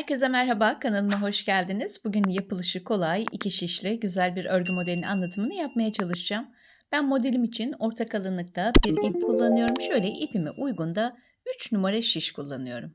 Herkese merhaba, kanalıma hoş geldiniz. Bugün yapılışı kolay, iki şişli, güzel bir örgü modelinin anlatımını yapmaya çalışacağım. Ben modelim için orta kalınlıkta bir ip kullanıyorum. Şöyle ipime uygun da 3 numara şiş kullanıyorum.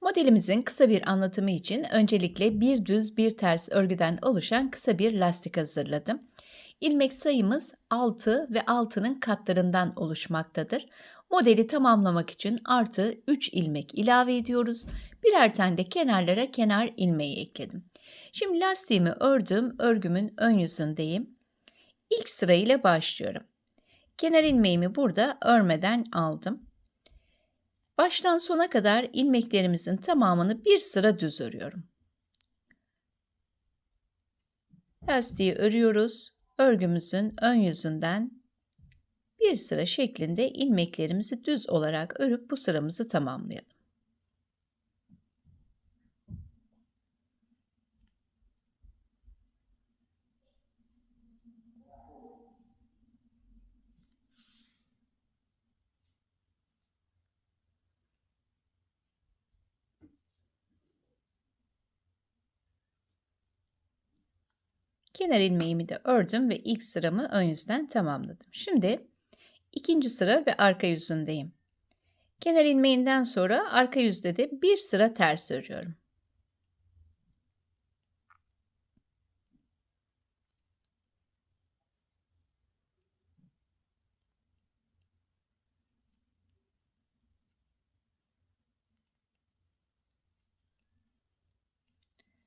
Modelimizin kısa bir anlatımı için öncelikle bir düz bir ters örgüden oluşan kısa bir lastik hazırladım. İlmek sayımız 6 ve 6'nın katlarından oluşmaktadır. Modeli tamamlamak için artı 3 ilmek ilave ediyoruz. Birer tane de kenarlara kenar ilmeği ekledim. Şimdi lastiğimi ördüm, örgümün ön yüzündeyim. İlk sırayla başlıyorum. Kenar ilmeğimi burada örmeden aldım. Baştan sona kadar ilmeklerimizin tamamını bir sıra düz örüyorum. Lastiği örüyoruz örgümüzün ön yüzünden bir sıra şeklinde ilmeklerimizi düz olarak örüp bu sıramızı tamamlayalım. Kenar ilmeğimi de ördüm ve ilk sıramı ön yüzden tamamladım. Şimdi ikinci sıra ve arka yüzündeyim. Kenar ilmeğinden sonra arka yüzde de bir sıra ters örüyorum.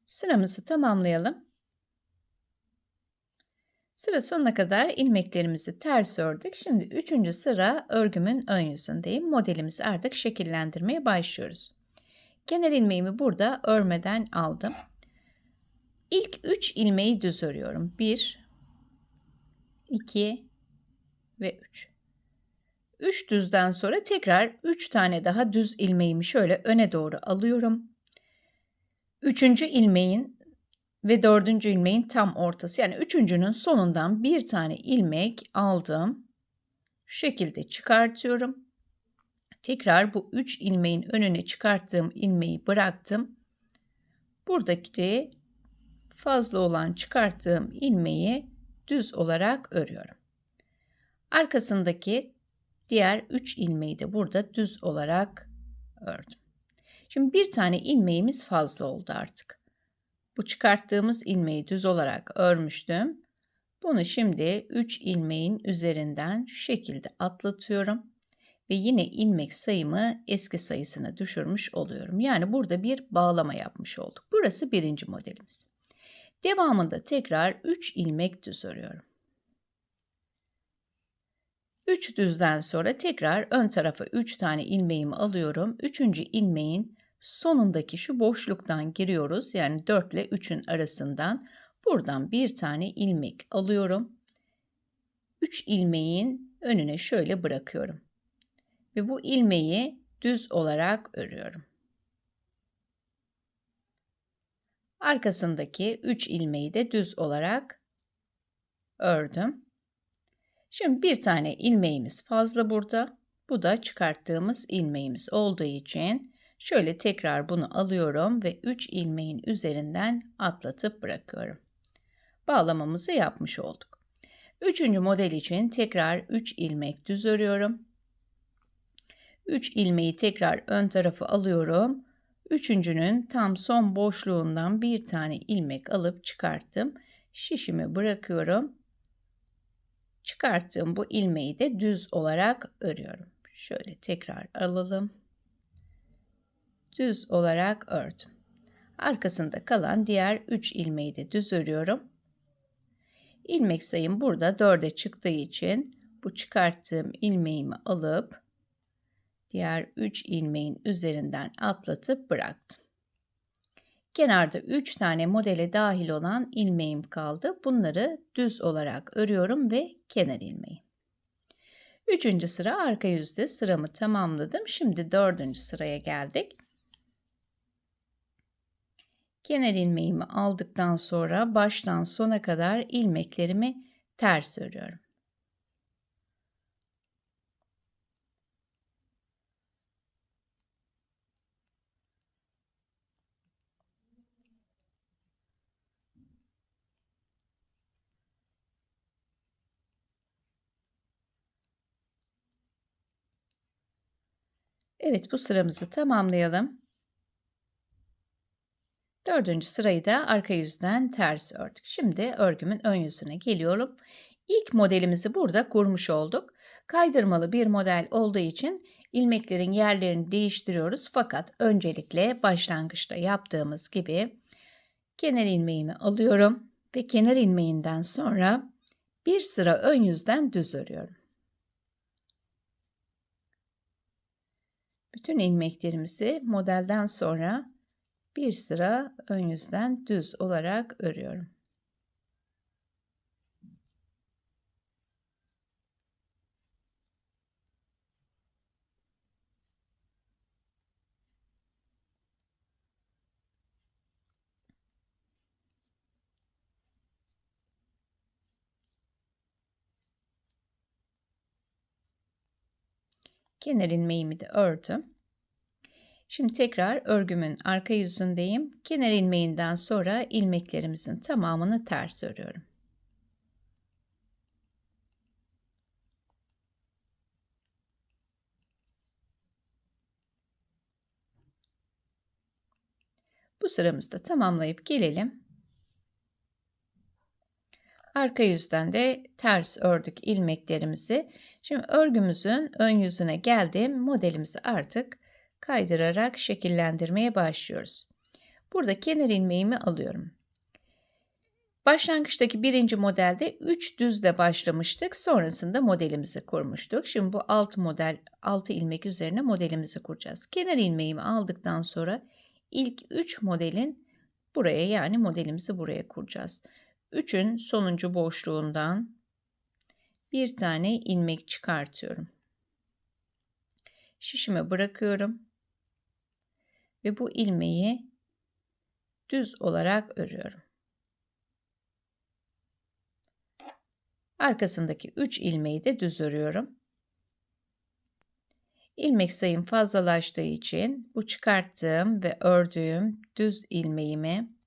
Sıramızı tamamlayalım. Sıra sonuna kadar ilmeklerimizi ters ördük. Şimdi üçüncü sıra örgümün ön yüzündeyim. Modelimizi artık şekillendirmeye başlıyoruz. Kenar ilmeğimi burada örmeden aldım. İlk 3 ilmeği düz örüyorum. 1 2 ve 3. 3 düzden sonra tekrar 3 tane daha düz ilmeğimi şöyle öne doğru alıyorum. Üçüncü ilmeğin ve dördüncü ilmeğin tam ortası yani üçüncünün sonundan bir tane ilmek aldım. Şu şekilde çıkartıyorum. Tekrar bu üç ilmeğin önüne çıkarttığım ilmeği bıraktım. Buradaki fazla olan çıkarttığım ilmeği düz olarak örüyorum. Arkasındaki diğer 3 ilmeği de burada düz olarak ördüm. Şimdi bir tane ilmeğimiz fazla oldu artık. Bu çıkarttığımız ilmeği düz olarak örmüştüm. Bunu şimdi 3 ilmeğin üzerinden şu şekilde atlatıyorum ve yine ilmek sayımı eski sayısına düşürmüş oluyorum. Yani burada bir bağlama yapmış olduk. Burası birinci modelimiz. Devamında tekrar 3 ilmek düz örüyorum. 3 düzden sonra tekrar ön tarafa 3 tane ilmeğimi alıyorum. 3. ilmeğin sonundaki şu boşluktan giriyoruz. Yani 4 ile 3'ün arasından buradan bir tane ilmek alıyorum. 3 ilmeğin önüne şöyle bırakıyorum. Ve bu ilmeği düz olarak örüyorum. Arkasındaki 3 ilmeği de düz olarak ördüm. Şimdi bir tane ilmeğimiz fazla burada. Bu da çıkarttığımız ilmeğimiz olduğu için Şöyle tekrar bunu alıyorum ve 3 ilmeğin üzerinden atlatıp bırakıyorum. Bağlamamızı yapmış olduk. Üçüncü model için tekrar 3 ilmek düz örüyorum. 3 ilmeği tekrar ön tarafı alıyorum. Üçüncünün tam son boşluğundan bir tane ilmek alıp çıkarttım. Şişimi bırakıyorum. Çıkarttığım bu ilmeği de düz olarak örüyorum. Şöyle tekrar alalım düz olarak ördüm. Arkasında kalan diğer 3 ilmeği de düz örüyorum. İlmek sayım burada 4'e çıktığı için bu çıkarttığım ilmeğimi alıp diğer 3 ilmeğin üzerinden atlatıp bıraktım. Kenarda 3 tane modele dahil olan ilmeğim kaldı. Bunları düz olarak örüyorum ve kenar ilmeği. Üçüncü sıra arka yüzde sıramı tamamladım. Şimdi dördüncü sıraya geldik. Kenar ilmeğimi aldıktan sonra baştan sona kadar ilmeklerimi ters örüyorum. Evet bu sıramızı tamamlayalım. Dördüncü sırayı da arka yüzden ters ördük. Şimdi örgümün ön yüzüne geliyorum. İlk modelimizi burada kurmuş olduk. Kaydırmalı bir model olduğu için ilmeklerin yerlerini değiştiriyoruz. Fakat öncelikle başlangıçta yaptığımız gibi kenar ilmeğimi alıyorum ve kenar ilmeğinden sonra bir sıra ön yüzden düz örüyorum. Bütün ilmeklerimizi modelden sonra bir sıra ön yüzden düz olarak örüyorum. Kenar ilmeğimi de ördüm. Şimdi tekrar örgümün arka yüzündeyim. Kenar ilmeğinden sonra ilmeklerimizin tamamını ters örüyorum. Bu sıramızda tamamlayıp gelelim. Arka yüzden de ters ördük ilmeklerimizi. Şimdi örgümüzün ön yüzüne geldim. Modelimizi artık kaydırarak şekillendirmeye başlıyoruz. Burada kenar ilmeğimi alıyorum. Başlangıçtaki birinci modelde 3 düzle başlamıştık. Sonrasında modelimizi kurmuştuk. Şimdi bu alt model 6 ilmek üzerine modelimizi kuracağız. Kenar ilmeğimi aldıktan sonra ilk 3 modelin buraya yani modelimizi buraya kuracağız. 3'ün sonuncu boşluğundan bir tane ilmek çıkartıyorum. Şişime bırakıyorum ve bu ilmeği düz olarak örüyorum. Arkasındaki 3 ilmeği de düz örüyorum. İlmek sayım fazlalaştığı için bu çıkarttığım ve ördüğüm düz ilmeğimi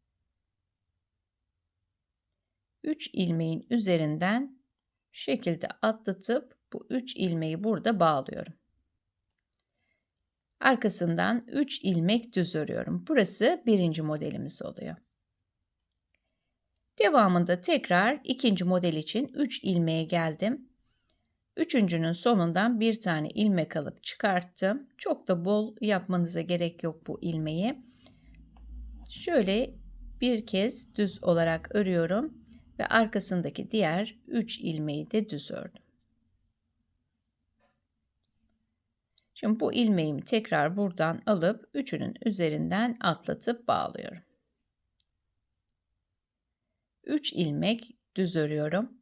3 ilmeğin üzerinden şekilde atlatıp bu 3 ilmeği burada bağlıyorum. Arkasından 3 ilmek düz örüyorum. Burası birinci modelimiz oluyor. Devamında tekrar ikinci model için 3 ilmeğe geldim. Üçüncünün sonundan bir tane ilmek alıp çıkarttım. Çok da bol yapmanıza gerek yok bu ilmeği. Şöyle bir kez düz olarak örüyorum ve arkasındaki diğer 3 ilmeği de düz ördüm. Şimdi bu ilmeğimi tekrar buradan alıp üçünün üzerinden atlatıp bağlıyorum. 3 ilmek düz örüyorum.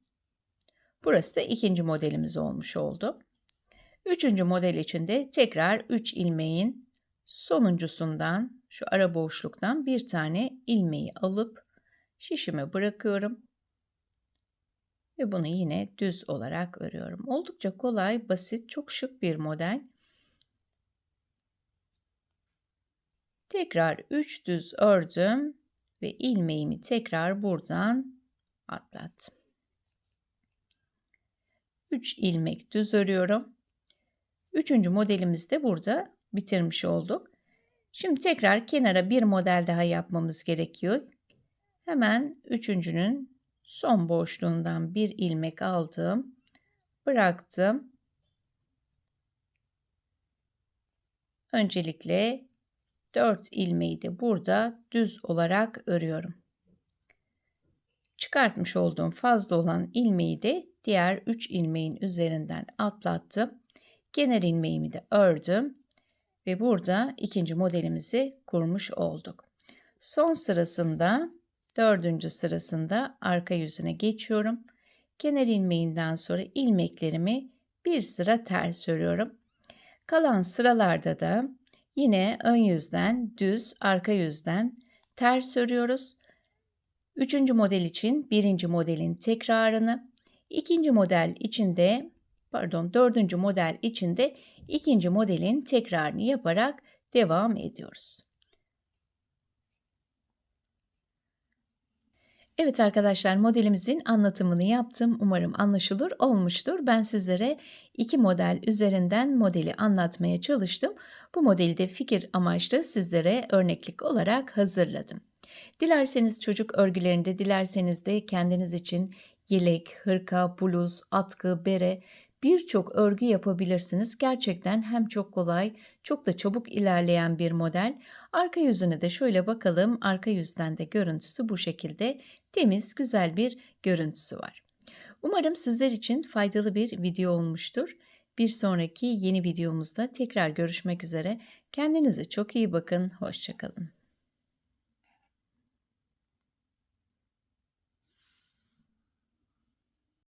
Burası da ikinci modelimiz olmuş oldu. Üçüncü model için de tekrar 3 ilmeğin sonuncusundan şu ara boşluktan bir tane ilmeği alıp şişime bırakıyorum. Ve bunu yine düz olarak örüyorum. Oldukça kolay, basit, çok şık bir model. Tekrar 3 düz ördüm ve ilmeğimi tekrar buradan atlattım. 3 ilmek düz örüyorum. Üçüncü modelimizi de burada bitirmiş olduk. Şimdi tekrar kenara bir model daha yapmamız gerekiyor. Hemen üçüncünün son boşluğundan bir ilmek aldım. Bıraktım. Öncelikle 4 ilmeği de burada düz olarak örüyorum. Çıkartmış olduğum fazla olan ilmeği de diğer 3 ilmeğin üzerinden atlattım. Kenar ilmeğimi de ördüm ve burada ikinci modelimizi kurmuş olduk. Son sırasında dördüncü sırasında arka yüzüne geçiyorum. Kenar ilmeğinden sonra ilmeklerimi bir sıra ters örüyorum. Kalan sıralarda da Yine ön yüzden düz, arka yüzden ters örüyoruz. Üçüncü model için birinci modelin tekrarını, ikinci model için de pardon dördüncü model için de ikinci modelin tekrarını yaparak devam ediyoruz. Evet arkadaşlar modelimizin anlatımını yaptım. Umarım anlaşılır olmuştur. Ben sizlere iki model üzerinden modeli anlatmaya çalıştım. Bu modeli de fikir amaçlı sizlere örneklik olarak hazırladım. Dilerseniz çocuk örgülerinde, dilerseniz de kendiniz için yelek, hırka, bluz, atkı, bere birçok örgü yapabilirsiniz. Gerçekten hem çok kolay, çok da çabuk ilerleyen bir model. Arka yüzüne de şöyle bakalım. Arka yüzden de görüntüsü bu şekilde temiz, güzel bir görüntüsü var. Umarım sizler için faydalı bir video olmuştur. Bir sonraki yeni videomuzda tekrar görüşmek üzere. Kendinize çok iyi bakın. Hoşçakalın.